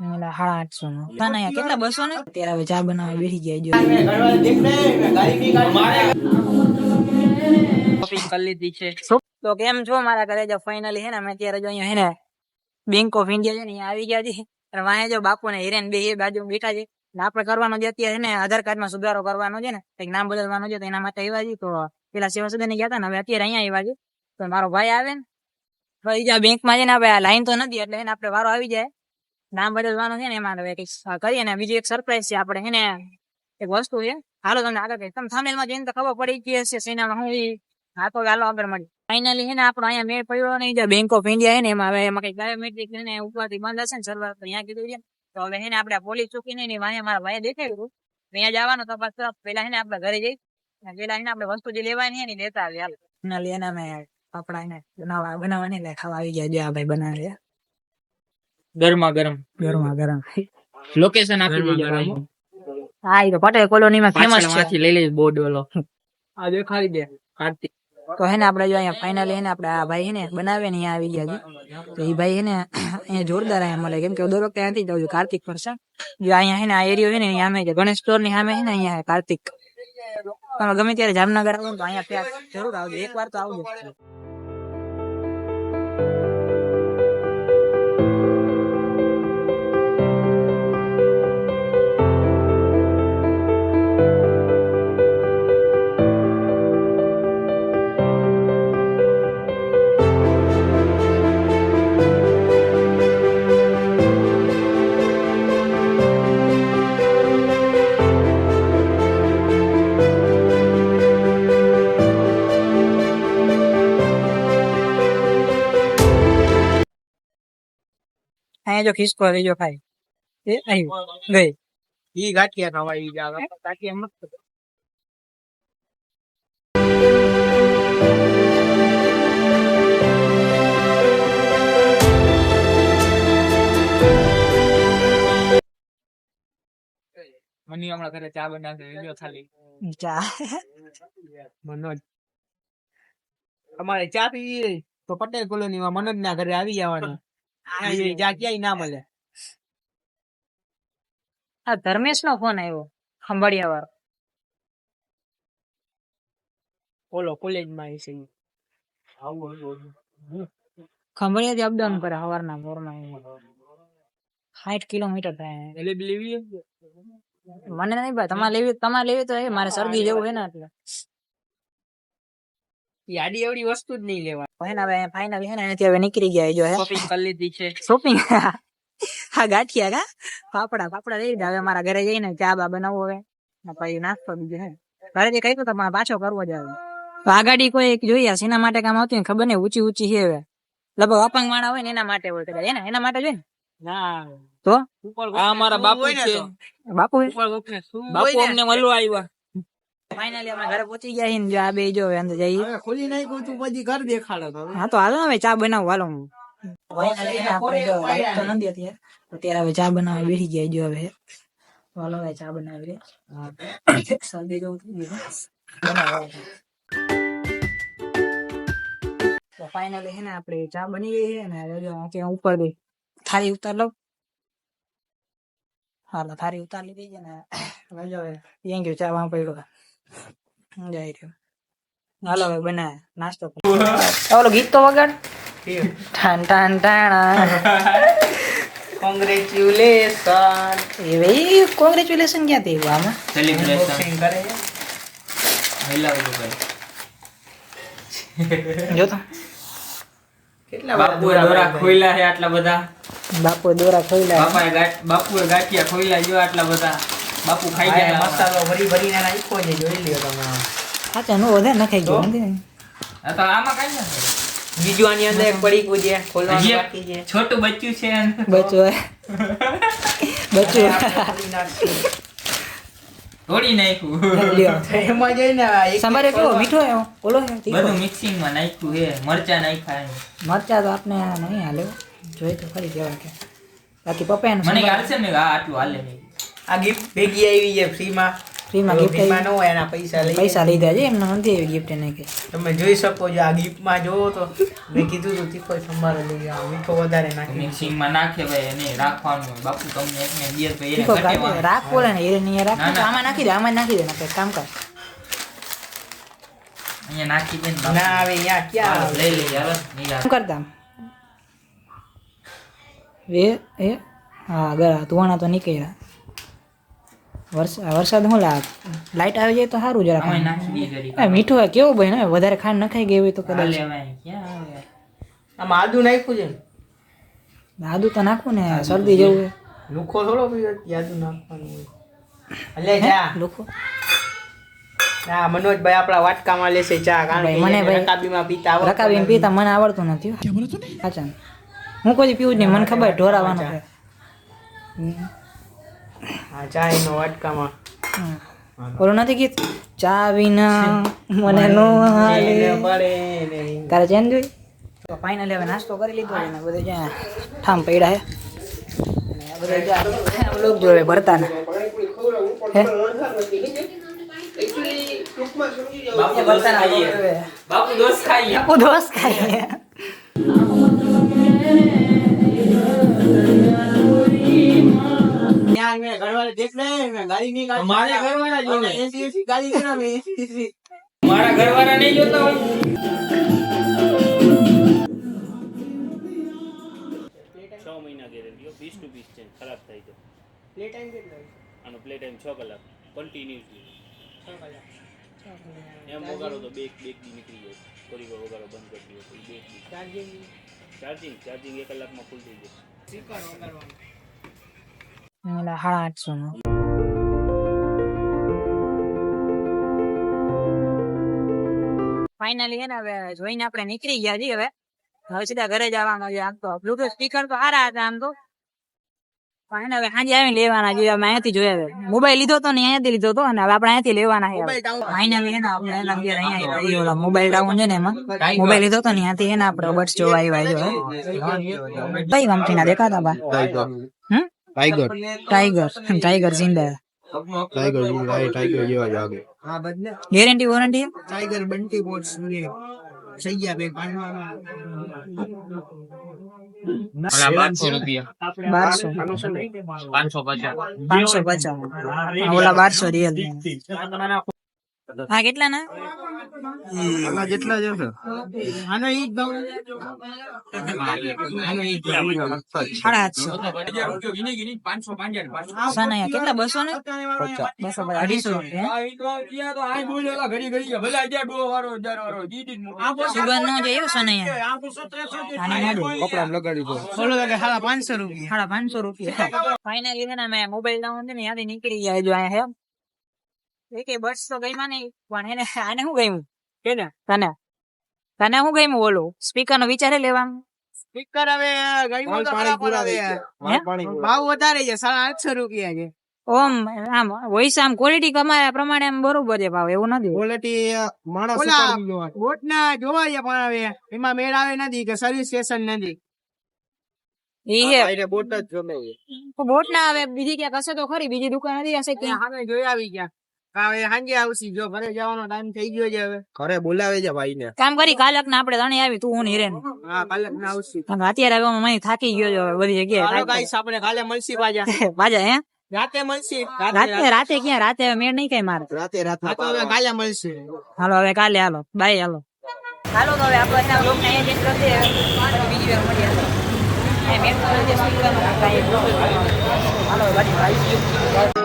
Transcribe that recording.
એટલે સાડા આઠસો નો ના ના કેટલા બસો ને અત્યારે હવે ચા બનાવવા બેસી ગયા જો શોપિંગ કરી લીધી છે તો કેમ છો મારા ઘરે જો ફાઇનલી હે ને અમે અત્યારે જો અહીંયા હે ને બેંક ઓફ ઇન્ડિયા છે ને અહીંયા આવી ગયા છે અને વાંહે જો બાપુ ને હિરેન બે બાજુ બેઠા છે ને આપણે કરવાનો જે અત્યારે છે ને આધાર કાર્ડમાં સુધારો કરવાનો છે ને કંઈક નામ બદલવાનું છે તો એના માટે આવ્યા છે તો પેલા સેવા સદન ગયા હતા ને હવે અત્યારે અહીંયા આવ્યા છે તો મારો ભાઈ આવે ને ભાઈ જ્યાં બેંકમાં છે ને આપણે લાઈન તો નથી એટલે એને આપણે વારો આવી જાય નામ બદલવાનું છે ને એમાં હવે કંઈક કરીએ ને બીજી એક સરપ્રાઈઝ છે આપણે એને એક વસ્તુ છે હાલો તમને આગળ કહીશ તમે થાંભેલમાં જઈને તો ખબર પડી ગઈ હશે સેનામાં હું હા તો હાલો આગળ મળી ફાઇનલી છે ને આપણો અહીંયા મેળ પડ્યો નહીં જે બેંક ઓફ ઇન્ડિયા છે ને એમાં હવે એમાં કઈ બાયોમેટ્રિક ને ઉપરથી બંધ હશે ને સર્વર અહીંયા કીધું છે તો હવે છે ને આપણે પોલીસ ચૂકી નહીં વાંહે મારા ભાઈએ દેખાયું અહીંયા જવાનું તપાસ કરવા પેલા છે ને આપણે ઘરે જઈ પેલા છે ને આપણે વસ્તુ જે લેવાની છે ને લેતા આવી હાલ ફાઇનલી એને અમે પાપડા એને બનાવવા બનાવવાની લે ખાવા આવી ગયા જો આ ભાઈ બનાવે ગરમા ગરમ. ગરમા ગરમ. લોકેશન આપી દેજો હા એ તો પટેલ કોલોનીમાં ફેમસ છે. લઈ લઈશ બોર્ડ વાળો. આ દેખાડી દે કાર્તિક. તો હે ને આપણે જો અહીંયા ફાઇનલી હે ને આપણે આ ભાઈ હે ને બનાવે ને અહીંયા આવી ગયા છે. તો એ ભાઈ હે ને અહીંયા જોરદાર અહીંયા મળે. કેમ કે દર વખતે અહીંથી જાઉં છું કાર્તિક પર છે. જો અહીંયા હે ને આ એરિયો હે ને અહીંયા સામે છે ગણેશ સ્ટોરની સામે હે ને અહીંયા કાર્તિક. તમે ગમે ત્યારે જામનગર આવો તો અહીંયા ત્યાં જરૂર આવજો. એક વાર તો આવજો. અહીંયા જો ખિસકો લેજો ખાઈ એ અહીં ગઈ. ઈ ગાંઠિયા ખાવા ઈ જાવ ગાંઠિયા મસ્ત મની હમણાં ઘરે ચા બનાવશે વિડિયો ખાલી. ચા. મનોજ. અમારે ચા પીવી તો પટેલ કોલોની માં મનોજ ના ઘરે આવી જવાનું. ના મળે. આ ધર્મેશ નો ફોન આવ્યો ખંભાળિયા વાળો ઓલો કોલેજમાં છે ખંભાળિયા થી અપડાઉન કરે સવારના પોરમાં સાઠ કિલોમીટર થાય. એટલે લેવી મને નહીં ભાઈ તમારે લેવી તમારે લેવી તો એ મારે શરદી જેવું હે ને એટલે. આડી એવડી વસ્તુ જ નહીં લેવા. તો હે ને હવે ફાઇનલ હે ને અહીંયાથી હવે નીકળી ગયા જો હે શોપિંગ કરી લીધી છે શોપિંગ હા ગાંઠિયા કા પાપડા પાપડા લઈ લીધા હવે મારા ઘરે જઈને ચા બા બનાવવો હવે ને પછી નાસ્તો બીજો હે ઘરેથી કહ્યું તો તમારે પાછો કરવો જ આવે તો આ ગાડી કોઈ એક જોઈએ શેના માટે કામ આવતી ને ખબર નહીં ઊંચી ઊંચી છે હવે લગભગ અપંગ માણા હોય ને એના માટે હોય કદાચ એના એના માટે જોઈએ ના તો આ અમારા બાપુ છે બાપુ બાપુ અમને મળવા આવ્યા ફાઇનલી અમે ઘરે પહોંચી ગયા છીએ ને જો આ બે જો અંદર જઈએ. ખોલી નાખ્યું તું પછી ઘર દેખાડો હા તો હાલો હવે ચા બનાવું હાલો હું. આપણે અત્યારે. હવે ચા બનાવવા બેસી ગયા જો હવે. હાલો હવે ચા બનાવી શરદી જેવું થઈ ગયું તો ફાઇનલી હે ને આપણે ચા બની ગઈ છે ને હવે જો ઉપર ગઈ. થાળી ઉતાર લઉં. હાલો થાળી ઉતાર લીધી છે ને. હવે જો ત્યાં ચા વાં પડ્યો જાય રહ્યો. હાલો હવે બનાવે નાસ્તો ઓલો ગીત તો વગાડ. ઠાન ઠાન ઠાણા. કોંગ્રેચ્યુલેશન એ ભાઈ કોંગ્રેચ્યુલેશન ક્યાં થઈ આમાં? સેલિબ્રેશન કરે જો તો. કેટલા બાપુએ દોરા ખોઈલા છે? આટલા બધા. બાપુ દોરા ખોઈલા બાપાએ બાપુએ ગાંઠિયા ખોઈલા જો આટલા બધા. બાપુ ખાઈ જાય મસાલો ભરી ભરીને નાખ્યો છે જોઈ લ્યો તમે. સાચા નો વધારે ખાઈ ગયો નથી ને? આ તો આમાં કઈ નથી. બીજું આની અંદર એક પડી ગયું છે ખોલવાનું બાકી છે. છોટું બચ્ચું છે બચ્ચું હે. બચ્ચું તોડી નાખ્યું. એમાં જઈને સંભારે કેવો મીઠો એવો? ઓલો બધું મિક્સિંગમાં નાખ્યું એ મરચા નાખ્યા. મરચા તો આપણે નહીં હાલે જોઈ તો ખરી કેવા કે. બાકી પપ્પા મને ગાળશે ને આ આટલું હાલે નહીં. આ ગિફ્ટ ભેગી આવી છે ફ્રીમાં. ફ્રીમાં ગિફ્ટ ગિફ્ટમાં ન હોય એના પૈસા લઈ પૈસા લઈ છે એમને નથી આવી ગિફ્ટ એને કે. તમે જોઈ શકો છો આ ગિફ્ટમાં જોવો તો મેં કીધું તું તીખો સંભાળો લઈ આવો મીઠો વધારે નાખી મિક્સિંગમાં નાખે ભાઈ એને રાખવાનું હોય. બાપુ તમને એકને બે તો એને ઘટેવાનું. ને એ નહીં રાખ ના, ના. આમાં નાખી દે આમાં નાખી દે નાખે કામ કર. અહીંયા નાખી દે ના આવે અહીંયા ક્યાં લઈ લઈ લઈએ નીલા. કરતા વે એ હા ગરા તુવાણા તો નીકળ્યા. વરસાદ વરસાદ શું લાગ લાઈટ આવી જાય તો સારું જરા મીઠું હોય કેવું ભાઈ ને વધારે ખાંડ નખાઈ ગઈ હોય તો કદાચ. આદુ નાખ્યું છે ને? આદુ તો નાખું ને શરદી જેવું હોય લુખો થોડો પીવો આદુ નાખવાનું હોય. અલે જા. ભાઈ ના મનોજભાઈ આપણા વાટકામાં લેશે ચા કારણ કે મને ભાઈ રકાબીમાં પીતા આવડતું રકાબીને પીતા મને આવડતું નથી હો. સાચા. હું કોઈ પીવું જ નહીં મને ખબર ઢોરાવાનું છે. હા ચા એનો વાટકામાં. હમ. નથી ગીત? ચા વિના મને નો હાલે. તારે ચેન જોઈ? તો ફાઇનલી હવે નાસ્તો કરી લીધો છે ને બધું જ્યાં ઠામ પડ્યા હે. અને બધું જ્યાં લોક જો હવે ભરતા ને હે બાપુ દોસ્ત ખાઈએ. બાપુ દોસ્ત ખાઈએ. આપો દોસ્ત ખાઈએ ત્યાં મેં ઘરવાળા દેખ લે મેં ગાડી નહીં કાઢી. મારે ઘરવાળા જોવે. એસી એસી ગાડી છે ને, મેં એસી એસી. મારા ઘરવાળા નહીં જોતા હોય છ મહિના guarantee piece to piece change ખરાબ થાય તો Play time કેટલો છે? આનો પ્લે ટાઈમ છ કલાક કન્ટિન્યુઅસલી છ કલાક. એમ વગાડો તો બે બે દી નીકળી જાય થોડી વાર વગાડો બંધ કરી દો પછી બે દી Charging ચાર્જિંગ ચાર્જિંગ એક કલાકમાં ફૂલ થઈ જાય speaker વગાડવાનું. ઓલા સાડા આઠસો નો ફાઇનલી હે ને હવે જોઈને આપણે નીકળી ગયા છીએ હવે. હવે સીધા ઘરે જવાનો છે આમ તો. બ્લુટૂથ સ્પીકર તો સારા હતા આમ તો. પણ હવે સાંજે આવીને લેવાના જોઈએ અમે અહીંયાથી જોયા મોબાઈલ લીધો તો ને અહીંયાથી લીધો તો અને હવે આપણે અહીંયાથી લેવાના છે ફાઇનલી હે ને આપણે એના બે અહીંયા ઓલા મોબાઈલ ડાઉન છે ને એમાં. મોબાઈલ લીધો તો ને અહીંયાથી હે ને આપણે બર્ડ્સ જોવા આવ્યા છે કઈ કંપનીના દેખાતા બા. હમ? ટાઈગર ટાઈગર ટાઈગર જિંદા. ટાઈગર જેવું ટાઈગર જેવા જ આગે હા બદલે ગેરંટી વોરંટી ટાઈગર બંટી બોટ સૂર્ય થઈ ગયા બે ઓલા રૂપિયા. બારસો. પાંચસો. પચાસ પાંચસો. પચાસ ઓલા બારસો રિયલ હા. કેટલા ના આના આનો ભાવ. સાડા કેટલા બસો ને બસો અઢીસો નો સનૈયા પાંચસો રૂપિયા. સાડા પાંચસો રૂપિયા. ફાઇનલી છે ને મેં મોબાઈલ ડાઉન છે ને ત્યાંથી નીકળી ગયા જો અહીંયા એક બસ તો ગઈમાં નહીં પણ એને આને શું ગયું કેને તને? તને શું ગયું બોલું સ્પીકર નો વિચારે લેવાનું. સ્પીકર હવે ગયું. ભાવ વધારે છે સાડા આઠસો રૂપિયા છે. ઓમ આમ વોઇસ આમ ક્વોલિટી કમાયા પ્રમાણે આમ બરોબર છે ભાવ એવું નથી. ક્વોલિટી માણસ ઓલા બોટ ના જોવા છે પણ હવે એમાં મેળ આવે નથી કે સર્વિસ સ્ટેશન નથી. ઈ બોટ ના આવે બીજી ક્યાંક હશે તો ખરી બીજી દુકાન નથી હશે ક્યાં જોઈ આવી ગયા. હવે સાંજે આવશી. જો ઘરે જવાનો ટાઈમ થઈ ગયો છે હવે. ઘરે બોલાવે છે ભાઈ ને કામ કરી કાલક ના આપણે ત્રણે આવી તું હું હિરેન. હા કાલે ના આવશે અત્યારે હવે મને થાકી ગયો છે બધી જગ્યાએ. ગાઈસ આપણે કાલે મળશી હે? રાતે મળશી. રાતે રાતે ક્યાં? રાતે મેળ નહીં કઈ મારે. રાતે રાતે. હવે કાલે મળશે. હાલો હવે કાલે હાલો. બાય હાલો. હાલો તો હવે આપણે બ્લોગ ને અહીંયા કરી દઈએ. બીજી વાર મળીએ. હાલો મેં તો નથી સ્પીકર હાલો બાજુ